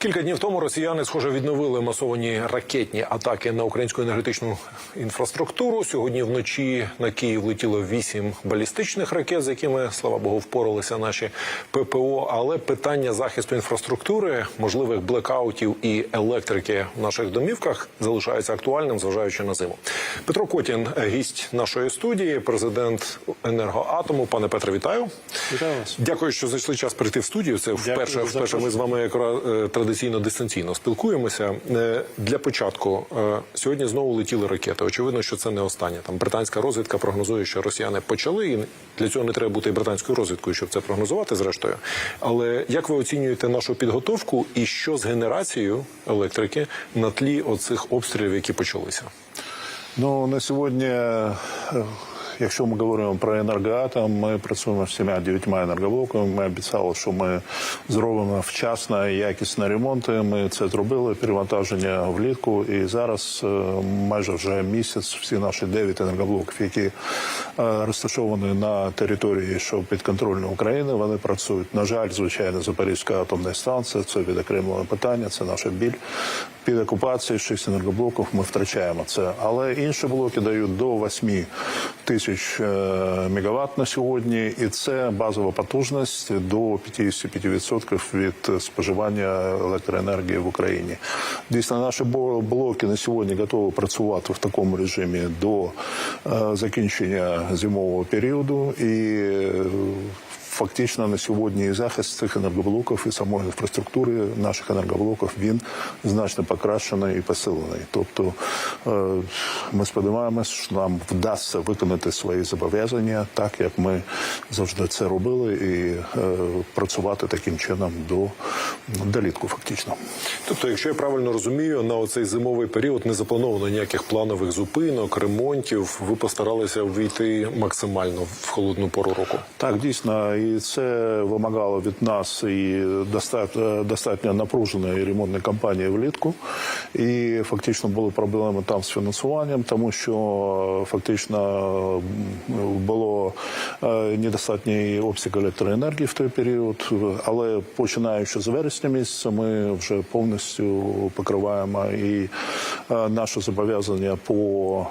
Кілька днів тому росіяни, схоже, відновили масовані ракетні атаки на українську енергетичну інфраструктуру. Сьогодні вночі на Київ летіло вісім балістичних ракет, з якими слава Богу впоралися наші ППО. Але питання захисту інфраструктури, можливих блекаутів і електрики в наших домівках залишається актуальним, зважаючи на зиму. Петро Котін, гість нашої студії, президент енергоатому. Пане Петре, вітаю. Вітаю вас. Дякую, що знайшли час прийти в студію. Це вперше, вперше ми з вами якраз е, традиційно дистанційно спілкуємося. Е, Для початку е, сьогодні знову летіли ракети. Очевидно, що це не останнє. Там британська розвідка прогнозує, що росіяни почали, і для цього не треба бути британською розвідкою, щоб це прогнозувати. Зрештою, але як ви оцінюєте нашу підготовку і що з генерацією електрики на тлі оцих обстрілів, які почалися? Ну на сьогодні, е, якщо ми говоримо про енергоатом, ми працюємо з дев'ятьма енергоблоками. Ми обіцяли, що ми зробимо вчасно і якісно ремонти. Ми це зробили. Перевантаження влітку. І зараз е, майже вже місяць всі наші дев'ять енергоблоків, які е, розташовані на території, що підконтрольно України, вони працюють. На жаль, звичайно, Запорізька атомна станція це відокремлене питання. Це наша біль. Під окупацією шість енергоблоків ми втрачаємо це. Але інші блоки дають до 8 тисяч е, мегаватт на сьогодні, і це базова потужність до 55% від споживання електроенергії в Україні. Дійсно, наші блоки на сьогодні готові працювати в такому режимі до е, закінчення зимового періоду і. Фактично на сьогодні і захист цих енергоблоків і самої інфраструктури наших енергоблоків він значно покращений і посилений. Тобто е, ми сподіваємося, що нам вдасться виконати свої зобов'язання, так як ми завжди це робили, і е, працювати таким чином до долітку, фактично. Тобто, якщо я правильно розумію, на оцей зимовий період не заплановано ніяких планових зупинок, ремонтів. Ви постаралися ввійти максимально в холодну пору року. Так, дійсно, і це вимагало від нас і достатньо, достатньо напруженої ремонтної кампанії влітку. І фактично були проблеми там з фінансуванням, тому що фактично було е, недостатній обсяг електроенергії в той період. Але починаючи з вересня місяця, ми вже повністю покриваємо і е, наше зобов'язання по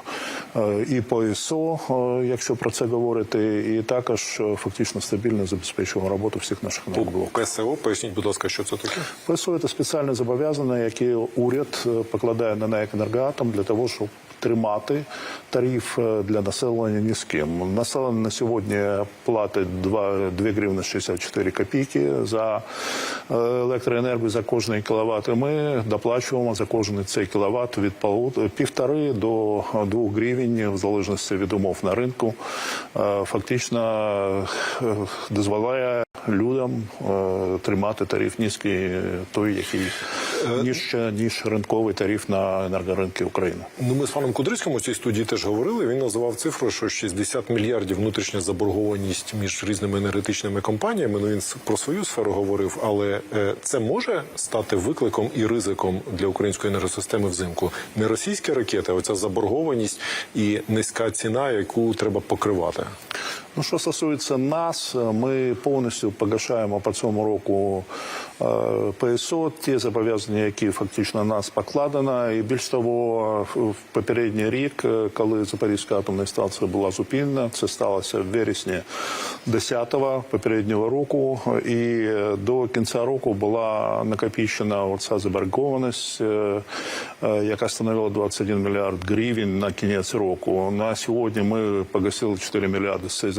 е, і по ІСО, е, якщо про це говорити, і також е, фактично стабільно забезпечуємо роботу всіх наших блок. ПСО, поясніть, будь ласка, що це таке? ПСО – це спеціальне зобов'язання, яке уряд е, покладає на НАЕК «Енергоатом» для того, щоб тримати тариф е, для населення низьким. Населення на сьогодні платить 2, 2 гривни 64 копійки за е, електроенергію за кожний кіловат. І ми доплачуємо за кожний цей кіловат від полу- півтори до 2 гривень, в залежності від умов на ринку. Е, Фактично е, дозволяє людям е, тримати тариф низький, той, який ніж, ніж ринковий тариф на енергоринки України. Ну, ми з паном Кудрицьким у цій студії теж говорили. Він називав цифру, що 60 мільярдів внутрішня заборгованість між різними енергетичними компаніями. Ну він про свою сферу говорив, але е, це може стати викликом і ризиком для української енергосистеми взимку. Не російські ракети, а оця заборгованість і низька ціна, яку треба покривати. Ну, що стосується нас, ми повністю погашаємо по цьому року е, ПСО, ті зобов'язання, які фактично нас покладено. І більш того, в попередній рік, е, коли Запорізька атомна станція була зупинена, це сталося в вересні 10-го попереднього року, і е, до кінця року була накопічена оця заборгованість, е, яка становила 21 мільярд гривень на кінець року. На сьогодні ми погасили 4 мільярди з цієї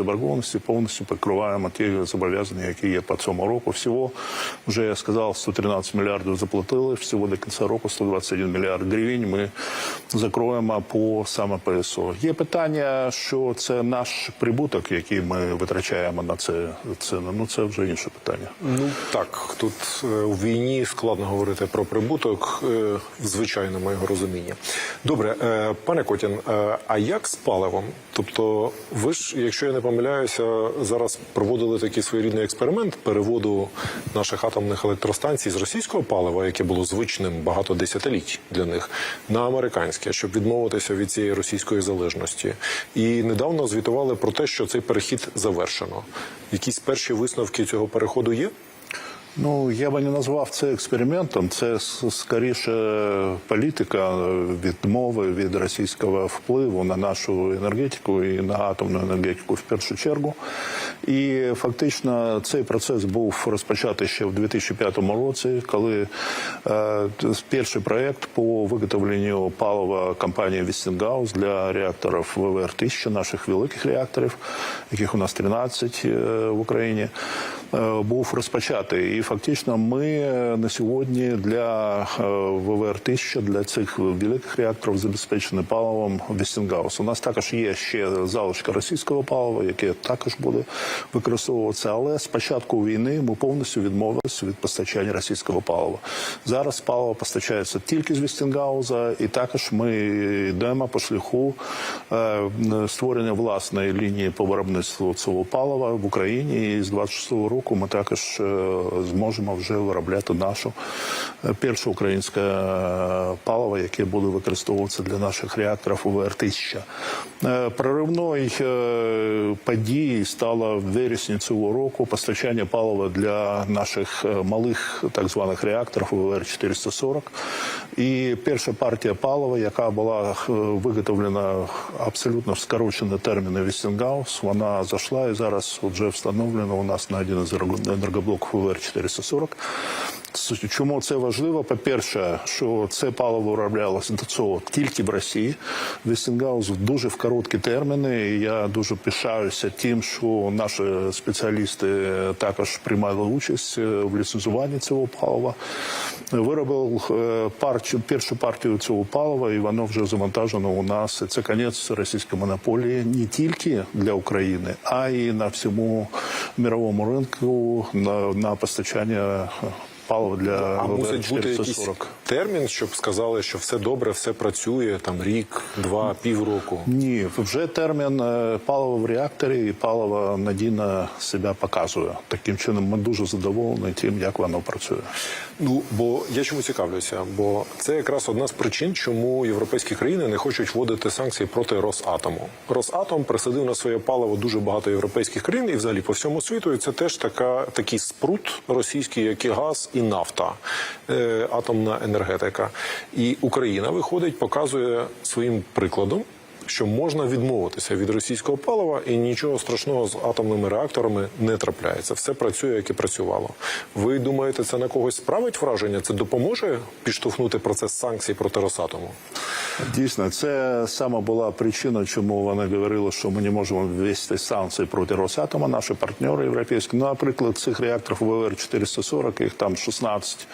повністю покриваємо ті зобов'язання, які є по цьому року. Всього вже я сказав, 113 мільярдів заплатили. Всього до кінця року 121 мільярд гривень. Ми закроємо по саме ПСО. Є питання, що це наш прибуток, який ми витрачаємо на це ціну. Ну це вже інше питання. Ну так, тут е, у війні складно говорити про прибуток е, в звичайному його розумінні. Добре, е, пане Котін, е, а як з паливом? Тобто, ви ж, якщо я не помиляюся, зараз проводили такий своєрідний експеримент переводу наших атомних електростанцій з російського палива, яке було звичним багато десятиліть для них, на американське, щоб відмовитися від цієї російської залежності. І недавно звітували про те, що цей перехід завершено. Якісь перші висновки цього переходу є? Ну, я би не назвав це експериментом. Це скоріше політика відмови від російського впливу на нашу енергетику і на атомну енергетику в першу чергу. І фактично цей процес був розпочатий ще в 2005 році, коли е, перший проект по виготовленню палива компанії Westinghouse для реакторів ВВР-1000, наших великих реакторів, яких у нас 13 е, в Україні, е, був розпочатий. І фактично ми е, на сьогодні для е, ВВР-1000, для цих великих реакторів забезпечені паливом Westinghouse. У нас також є ще залишка російського палива, яке також буде використовуватися. Але з початку війни ми повністю відмовилися від постачання російського палива. Зараз паливо постачається тільки з Вестінгауза, і також ми йдемо по шляху е, створення власної лінії по виробництву цього палива в Україні. І з 26-го року ми також е, зможемо вже виробляти нашу е, перше українське е, паливо, яке буде використовуватися для наших реакторів УВР-1000. Е, Проривною подією стало в вересні цього року постачання палива для наших малих так званих реакторів УВР-440. І перша партія палива, яка була виготовлена абсолютно в скорочені терміни Westinghouse, вона зайшла і зараз вже встановлена у нас на один із енергоблоків УВР-440. Чому це важливо? По-перше, що це паливо вироблялося до цього тільки в Росії. Вестінгаус дуже в короткі терміни. І я дуже пишаюся тим, що наші спеціалісти також приймали участь е, в ліцензуванні цього палива. Виробив е, першу партію цього палива, і воно вже завантажено у нас. Це конець російської монополії не тільки для України, а й на всьому мировому ринку на, на постачання палива для А мусить бути якийсь 440. термін, щоб сказали, що все добре, все працює, там рік, два, півроку. Ні, вже термін е, паливо в реакторі і паливо надійно себе показує. Таким чином, ми дуже задоволені тим, як воно працює. Ну бо я чому цікавлюся? Бо це якраз одна з причин, чому європейські країни не хочуть вводити санкції проти Росатому. Росатом присадив на своє паливо дуже багато європейських країн і взагалі по всьому світу. І це теж така такий спрут російський, як і газ і нафта, е, атомна енергетика. І Україна виходить, показує своїм прикладом. Що можна відмовитися від російського палива, і нічого страшного з атомними реакторами не трапляється. Все працює, як і працювало. Ви думаєте, це на когось справить враження? Це допоможе підштовхнути процес санкцій проти Росатому? Дійсно, це саме була причина, чому вони говорили, що ми не можемо ввести санкції проти Росатома, наші партнери європейські. Ну, наприклад, цих реакторів ВВР 440, їх там 16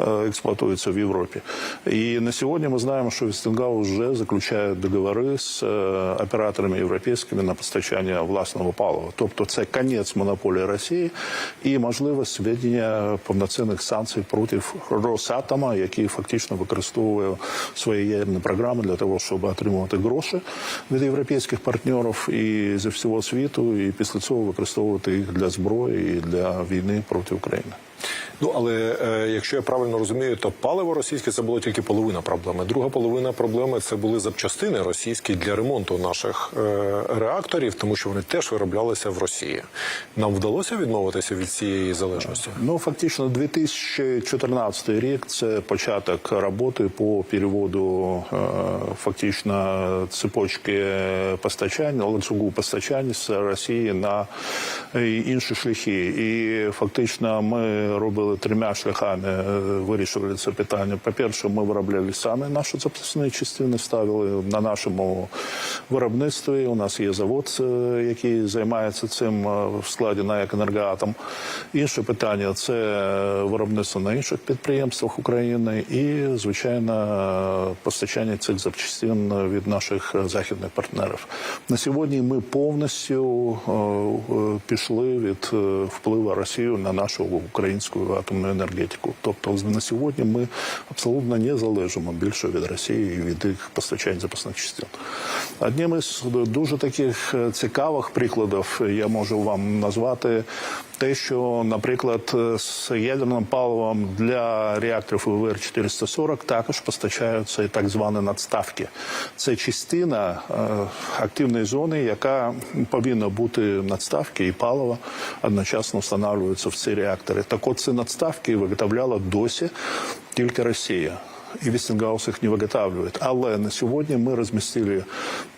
е, експлуатуються в Європі. І на сьогодні ми знаємо, що Вестингаус вже заключає договори з е, операторами європейськими на постачання власного палива. Тобто це конець монополії Росії і можливість введення повноцінних санкцій проти Росатома, який фактично використовує свої ядерні програми для того, щоб отримувати гроші від європейських партнерів і зі всього світу, і після цього використовувати їх для зброї і для війни проти України. Ну але е, якщо я правильно розумію, то паливо російське це було тільки половина проблеми. Друга половина проблеми це були запчастини російські для ремонту наших е, реакторів, тому що вони теж вироблялися в Росії. Нам вдалося відмовитися від цієї залежності. Ну, фактично, 2014 рік це початок роботи по переводу е, фактично цепочки постачання, ланцюгу постачання з Росії на е, інші шляхи. І фактично ми робили трьома шляхами, е, вирішили це питання. По-перше, ми виробляли самі наші запасні частини, ставили на нашому виробництві. У нас є завод, е, який займається цим е, в складі на «Енергоатом». Інше питання це виробництво на інших підприємствах України і, звичайно, постачання цих запчастин від наших західних партнерів. На сьогодні ми повністю пішли від впливу Росії на нашу українську атомну енергетику. Тобто на сьогодні ми абсолютно не залежимо більше від Росії і від їх постачань запасних частин. Одним із дуже таких е, цікавих прикладів я можу вам назвати те, що, наприклад, з ядерним паливом для реакторів УВР 440 також постачаються так звані надставки. Це частина е, активної зони, яка повинна бути надставки і паливо одночасно встановлюються в ці реактори. Так от ці надставки виготовляла досі тільки Росія і Вестингаус їх не виготовлює. Але на сьогодні ми розмістили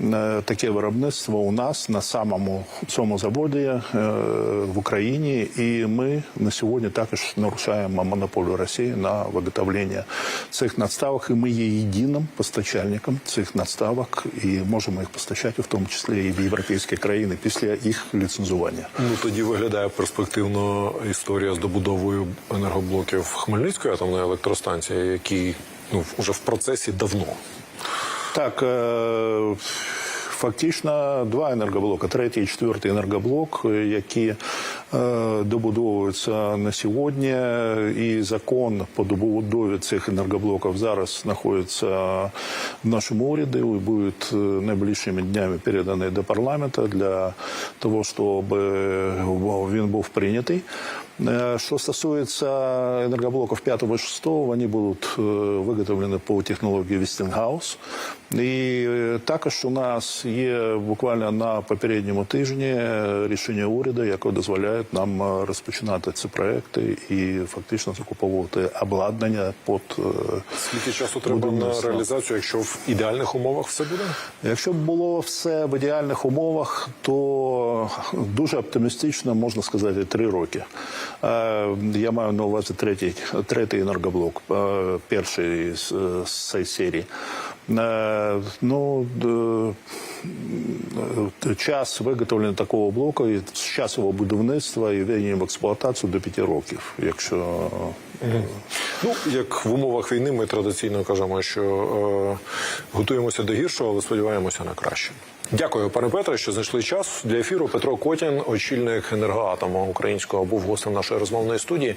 е, таке виробництво у нас на самому цьому заводі е, в Україні, і ми на сьогодні також нарушаємо монополію Росії на виготовлення цих надставок. І ми є єдиним постачальником цих надставок і можемо їх постачати, в тому числі і в європейські країни після їх ліцензування. Ну тоді виглядає перспективно історія з добудовою енергоблоків Хмельницької атомної електростанції, які ну вже в процесі давно. Так, е, фактично два енергоблоки, третій і четвертий енергоблок, які е, добудовуються на сьогодні. І закон по добудові цих енергоблоків зараз знаходиться в нашому уряді і буде е, найближчими днями переданий до парламенту для того, щоб е, він був прийнятий. Е, Що стосується енергоблоків 5 і 6, вони будуть е, виготовлені по технології Westinghouse. І е, також у нас є буквально на попередньому тижні е, рішення уряду, яке дозволяє нам е, розпочинати ці проекти і фактично закуповувати обладнання під е, Скільки часу треба на реалізацію, якщо в ідеальних умовах все буде? Якщо б було все в ідеальних умовах, то дуже оптимістично можна сказати три роки. Е, Я маю на увазі третій, третій енергоблок, е, перший з, з цієї серії. Е, Ну, час виготовлення такого блоку і з часу його будівництва і введення в експлуатацію до п'яти років. Якщо Ну, як в умовах війни, ми традиційно кажемо, що е, готуємося до гіршого, але сподіваємося на краще. Дякую, пане Петре, що знайшли час для ефіру. Петро Котін, очільник енергоатому українського, був гостем нашої розмовної студії.